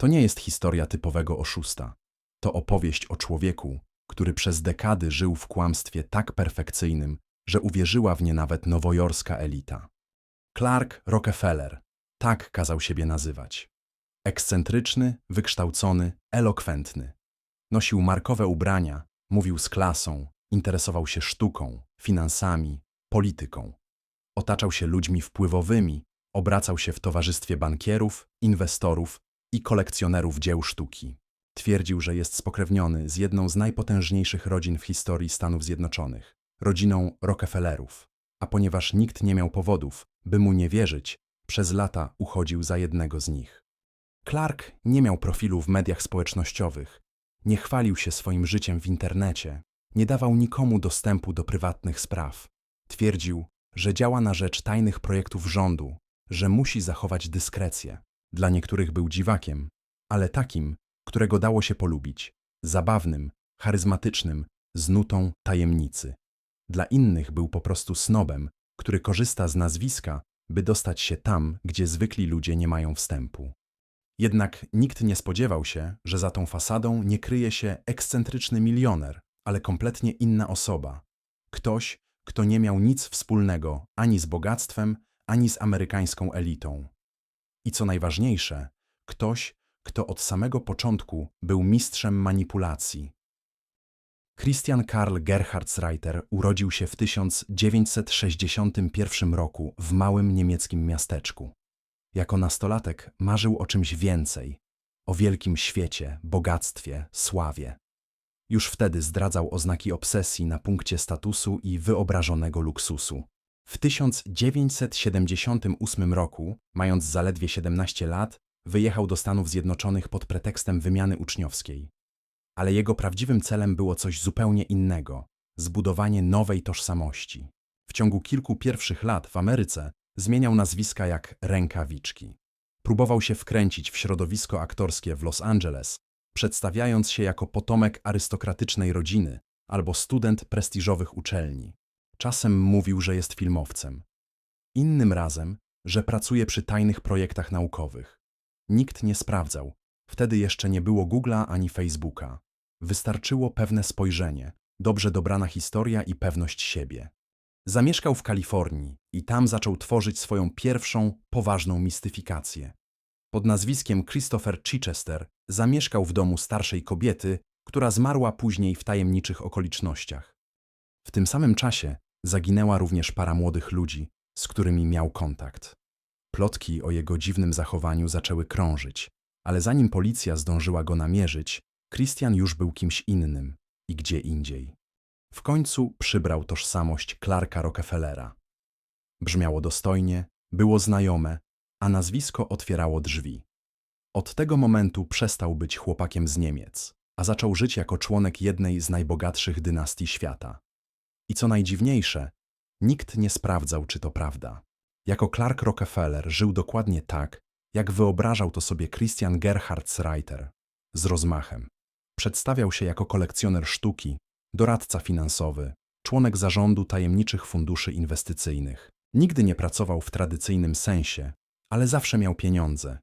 To nie jest historia typowego oszusta. To opowieść o człowieku, który przez dekady żył w kłamstwie tak perfekcyjnym, że uwierzyła w nie nawet nowojorska elita. Clark Rockefeller, tak kazał siebie nazywać. Ekscentryczny, wykształcony, elokwentny. Nosił markowe ubrania, mówił z klasą, interesował się sztuką, finansami, polityką. Otaczał się ludźmi wpływowymi, obracał się w towarzystwie bankierów, inwestorów i kolekcjonerów dzieł sztuki. Twierdził, że jest spokrewniony z jedną z najpotężniejszych rodzin w historii Stanów Zjednoczonych, rodziną Rockefellerów. A ponieważ nikt nie miał powodów, by mu nie wierzyć, przez lata uchodził za jednego z nich. Clark nie miał profilu w mediach społecznościowych, nie chwalił się swoim życiem w internecie, nie dawał nikomu dostępu do prywatnych spraw. Twierdził, że działa na rzecz tajnych projektów rządu, że musi zachować dyskrecję. Dla niektórych był dziwakiem, ale takim, którego dało się polubić, zabawnym, charyzmatycznym, z nutą tajemnicy. Dla innych był po prostu snobem, który korzysta z nazwiska, by dostać się tam, gdzie zwykli ludzie nie mają wstępu. Jednak nikt nie spodziewał się, że za tą fasadą nie kryje się ekscentryczny milioner, ale kompletnie inna osoba. Ktoś, kto nie miał nic wspólnego ani z bogactwem, ani z amerykańską elitą. I co najważniejsze, ktoś, kto od samego początku był mistrzem manipulacji. Christian Karl Gerhardsreiter urodził się w 1961 roku w małym niemieckim miasteczku. Jako nastolatek marzył o czymś więcej, o wielkim świecie, bogactwie, sławie. Już wtedy zdradzał oznaki obsesji na punkcie statusu i wyobrażonego luksusu. W 1978 roku, mając zaledwie 17 lat, wyjechał do Stanów Zjednoczonych pod pretekstem wymiany uczniowskiej. Ale jego prawdziwym celem było coś zupełnie innego zbudowanie nowej tożsamości. W ciągu kilku pierwszych lat w Ameryce zmieniał nazwiska jak rękawiczki. Próbował się wkręcić w środowisko aktorskie w Los Angeles, przedstawiając się jako potomek arystokratycznej rodziny albo student prestiżowych uczelni. Czasem mówił, że jest filmowcem. Innym razem, że pracuje przy tajnych projektach naukowych. Nikt nie sprawdzał. Wtedy jeszcze nie było Google'a ani Facebooka. Wystarczyło pewne spojrzenie, dobrze dobrana historia i pewność siebie. Zamieszkał w Kalifornii i tam zaczął tworzyć swoją pierwszą, poważną mistyfikację. Pod nazwiskiem Christopher Chichester zamieszkał w domu starszej kobiety, która zmarła później w tajemniczych okolicznościach. W tym samym czasie zaginęła również para młodych ludzi, z którymi miał kontakt. Plotki o jego dziwnym zachowaniu zaczęły krążyć, ale zanim policja zdążyła go namierzyć, Christian już był kimś innym i gdzie indziej. W końcu przybrał tożsamość Clarka Rockefellera. Brzmiało dostojnie, było znajome, a nazwisko otwierało drzwi. Od tego momentu przestał być chłopakiem z Niemiec, a zaczął żyć jako członek jednej z najbogatszych dynastii świata. I co najdziwniejsze, nikt nie sprawdzał, czy to prawda. Jako Clark Rockefeller żył dokładnie tak, jak wyobrażał to sobie Christian Gerhardsreiter, z rozmachem. Przedstawiał się jako kolekcjoner sztuki, doradca finansowy, członek zarządu tajemniczych funduszy inwestycyjnych. Nigdy nie pracował w tradycyjnym sensie, ale zawsze miał pieniądze.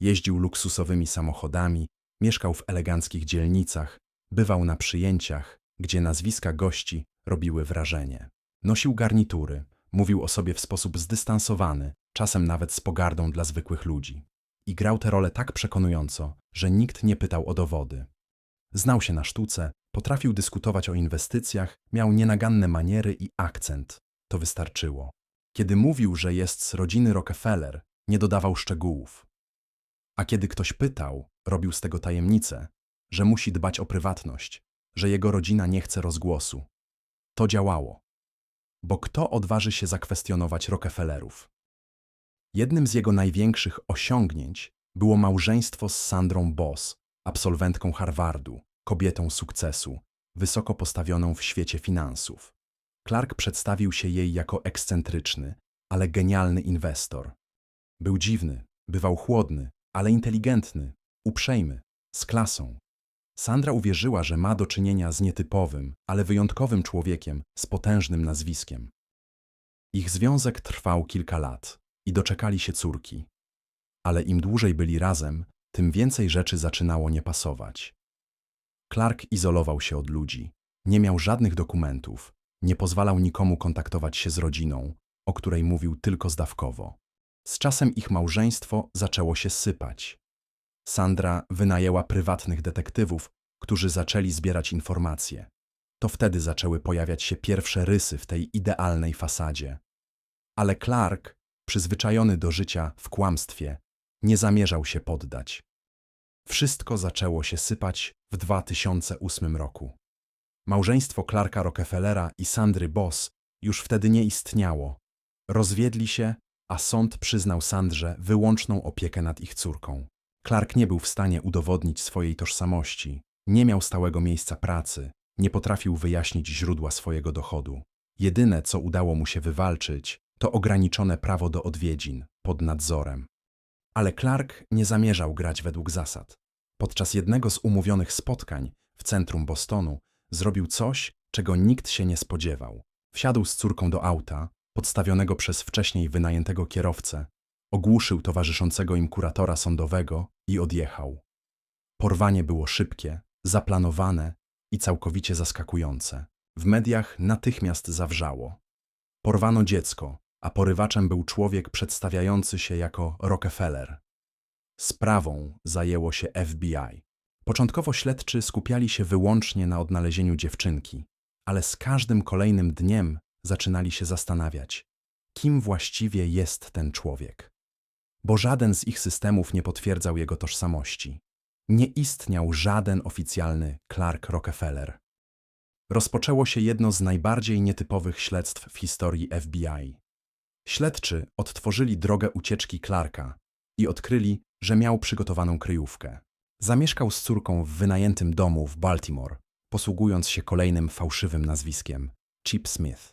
Jeździł luksusowymi samochodami, mieszkał w eleganckich dzielnicach, bywał na przyjęciach, gdzie nazwiska gości robiły wrażenie. Nosił garnitury, mówił o sobie w sposób zdystansowany, czasem nawet z pogardą dla zwykłych ludzi. I grał tę rolę tak przekonująco, że nikt nie pytał o dowody. Znał się na sztuce, potrafił dyskutować o inwestycjach, miał nienaganne maniery i akcent. To wystarczyło. Kiedy mówił, że jest z rodziny Rockefeller, nie dodawał szczegółów. A kiedy ktoś pytał, robił z tego tajemnicę, że musi dbać o prywatność, że jego rodzina nie chce rozgłosu. To działało. Bo kto odważy się zakwestionować Rockefellerów? Jednym z jego największych osiągnięć było małżeństwo z Sandrą Boss, absolwentką Harvardu, kobietą sukcesu, wysoko postawioną w świecie finansów. Clark przedstawił się jej jako ekscentryczny, ale genialny inwestor. Był dziwny, bywał chłodny, ale inteligentny, uprzejmy, z klasą. Sandra uwierzyła, że ma do czynienia z nietypowym, ale wyjątkowym człowiekiem z potężnym nazwiskiem. Ich związek trwał kilka lat i doczekali się córki. Ale im dłużej byli razem, tym więcej rzeczy zaczynało nie pasować. Clark izolował się od ludzi, nie miał żadnych dokumentów, nie pozwalał nikomu kontaktować się z rodziną, o której mówił tylko zdawkowo. Z czasem ich małżeństwo zaczęło się sypać. Sandra wynajęła prywatnych detektywów, którzy zaczęli zbierać informacje. To wtedy zaczęły pojawiać się pierwsze rysy w tej idealnej fasadzie. Ale Clark, przyzwyczajony do życia w kłamstwie, nie zamierzał się poddać. Wszystko zaczęło się sypać w 2008 roku. Małżeństwo Clarka Rockefellera i Sandry Boss już wtedy nie istniało. Rozwiedli się, a sąd przyznał Sandrze wyłączną opiekę nad ich córką. Clark nie był w stanie udowodnić swojej tożsamości, nie miał stałego miejsca pracy, nie potrafił wyjaśnić źródła swojego dochodu. Jedyne, co udało mu się wywalczyć, to ograniczone prawo do odwiedzin pod nadzorem. Ale Clark nie zamierzał grać według zasad. Podczas jednego z umówionych spotkań w centrum Bostonu zrobił coś, czego nikt się nie spodziewał. Wsiadł z córką do auta, podstawionego przez wcześniej wynajętego kierowcę, ogłuszył towarzyszącego im kuratora sądowego i odjechał. Porwanie było szybkie, zaplanowane i całkowicie zaskakujące. W mediach natychmiast zawrzało. Porwano dziecko, a porywaczem był człowiek przedstawiający się jako Rockefeller. Sprawą zajęło się FBI. Początkowo śledczy skupiali się wyłącznie na odnalezieniu dziewczynki, ale z każdym kolejnym dniem zaczynali się zastanawiać, kim właściwie jest ten człowiek. Bo żaden z ich systemów nie potwierdzał jego tożsamości. Nie istniał żaden oficjalny Clark Rockefeller. Rozpoczęło się jedno z najbardziej nietypowych śledztw w historii FBI. Śledczy odtworzyli drogę ucieczki Clarka i odkryli, że miał przygotowaną kryjówkę. Zamieszkał z córką w wynajętym domu w Baltimore, posługując się kolejnym fałszywym nazwiskiem Chip Smith.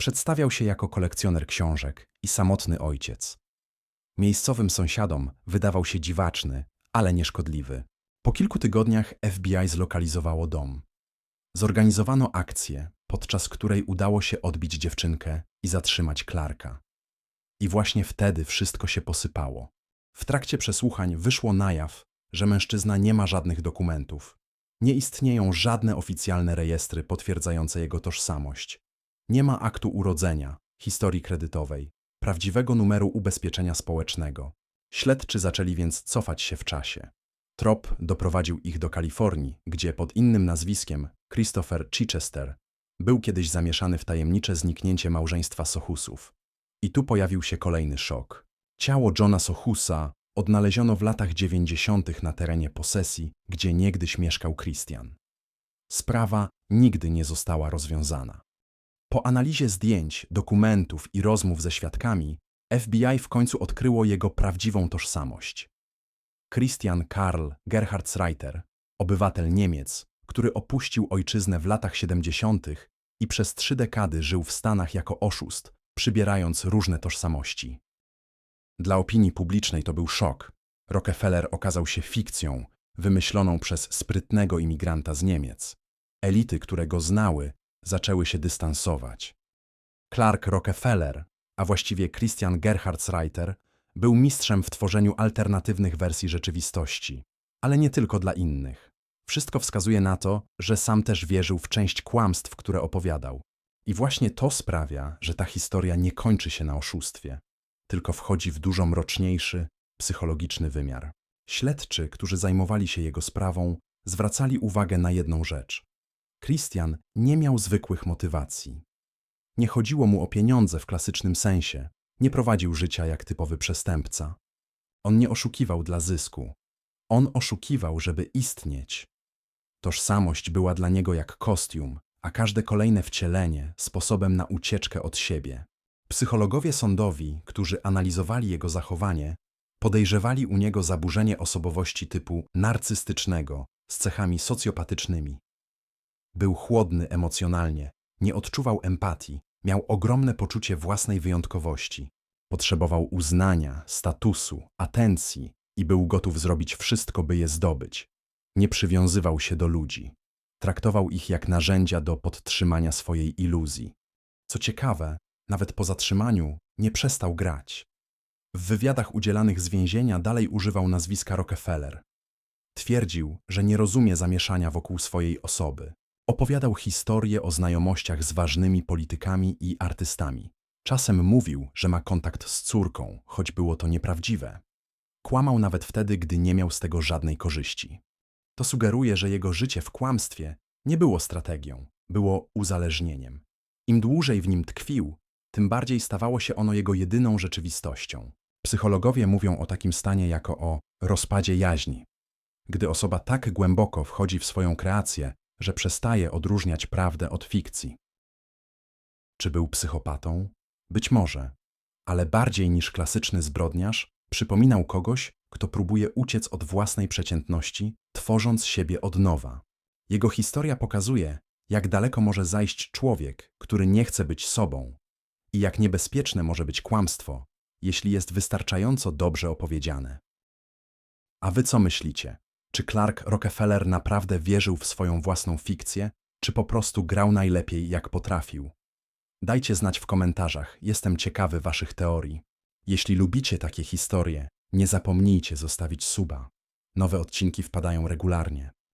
Przedstawiał się jako kolekcjoner książek i samotny ojciec. Miejscowym sąsiadom wydawał się dziwaczny, ale nieszkodliwy. Po kilku tygodniach FBI zlokalizowało dom. Zorganizowano akcję, podczas której udało się odbić dziewczynkę i zatrzymać Clarka. I właśnie wtedy wszystko się posypało. W trakcie przesłuchań wyszło na jaw, że mężczyzna nie ma żadnych dokumentów. Nie istnieją żadne oficjalne rejestry potwierdzające jego tożsamość. Nie ma aktu urodzenia, historii kredytowej, prawdziwego numeru ubezpieczenia społecznego. Śledczy zaczęli więc cofać się w czasie. Trop doprowadził ich do Kalifornii, gdzie pod innym nazwiskiem Christopher Chichester był kiedyś zamieszany w tajemnicze zniknięcie małżeństwa Sochusów. I tu pojawił się kolejny szok. Ciało Johna Sochusa odnaleziono w latach 90. na terenie posesji, gdzie niegdyś mieszkał Christian. Sprawa nigdy nie została rozwiązana. Po analizie zdjęć, dokumentów i rozmów ze świadkami, FBI w końcu odkryło jego prawdziwą tożsamość. Christian Karl Gerhardsreiter, obywatel Niemiec, który opuścił ojczyznę w latach 70. i przez trzy dekady żył w Stanach jako oszust, przybierając różne tożsamości. Dla opinii publicznej to był szok. Rockefeller okazał się fikcją, wymyśloną przez sprytnego imigranta z Niemiec. Elity, które go znały, zaczęły się dystansować. Clark Rockefeller, a właściwie Christian Gerhardsreiter, był mistrzem w tworzeniu alternatywnych wersji rzeczywistości, ale nie tylko dla innych. Wszystko wskazuje na to, że sam też wierzył w część kłamstw, które opowiadał. I właśnie to sprawia, że ta historia nie kończy się na oszustwie, tylko wchodzi w dużo mroczniejszy, psychologiczny wymiar. Śledczy, którzy zajmowali się jego sprawą, zwracali uwagę na jedną rzecz. Christian nie miał zwykłych motywacji. Nie chodziło mu o pieniądze w klasycznym sensie, nie prowadził życia jak typowy przestępca. On nie oszukiwał dla zysku. On oszukiwał, żeby istnieć. Tożsamość była dla niego jak kostium, a każde kolejne wcielenie sposobem na ucieczkę od siebie. Psychologowie sądowi, którzy analizowali jego zachowanie, podejrzewali u niego zaburzenie osobowości typu narcystycznego z cechami socjopatycznymi. Był chłodny emocjonalnie, nie odczuwał empatii, miał ogromne poczucie własnej wyjątkowości. Potrzebował uznania, statusu, atencji i był gotów zrobić wszystko, by je zdobyć. Nie przywiązywał się do ludzi. Traktował ich jak narzędzia do podtrzymania swojej iluzji. Co ciekawe, nawet po zatrzymaniu nie przestał grać. W wywiadach udzielanych z więzienia dalej używał nazwiska Rockefeller. Twierdził, że nie rozumie zamieszania wokół swojej osoby. Opowiadał historie o znajomościach z ważnymi politykami i artystami. Czasem mówił, że ma kontakt z córką, choć było to nieprawdziwe. Kłamał nawet wtedy, gdy nie miał z tego żadnej korzyści. To sugeruje, że jego życie w kłamstwie nie było strategią, było uzależnieniem. Im dłużej w nim tkwił, tym bardziej stawało się ono jego jedyną rzeczywistością. Psychologowie mówią o takim stanie jako o rozpadzie jaźni. Gdy osoba tak głęboko wchodzi w swoją kreację, że przestaje odróżniać prawdę od fikcji. Czy był psychopatą? Być może, ale bardziej niż klasyczny zbrodniarz, przypominał kogoś, kto próbuje uciec od własnej przeciętności, tworząc siebie od nowa. Jego historia pokazuje, jak daleko może zajść człowiek, który nie chce być sobą, i jak niebezpieczne może być kłamstwo, jeśli jest wystarczająco dobrze opowiedziane. A wy co myślicie? Czy Clark Rockefeller naprawdę wierzył w swoją własną fikcję, czy po prostu grał najlepiej jak potrafił? Dajcie znać w komentarzach, jestem ciekawy waszych teorii. Jeśli lubicie takie historie, nie zapomnijcie zostawić suba. Nowe odcinki wpadają regularnie.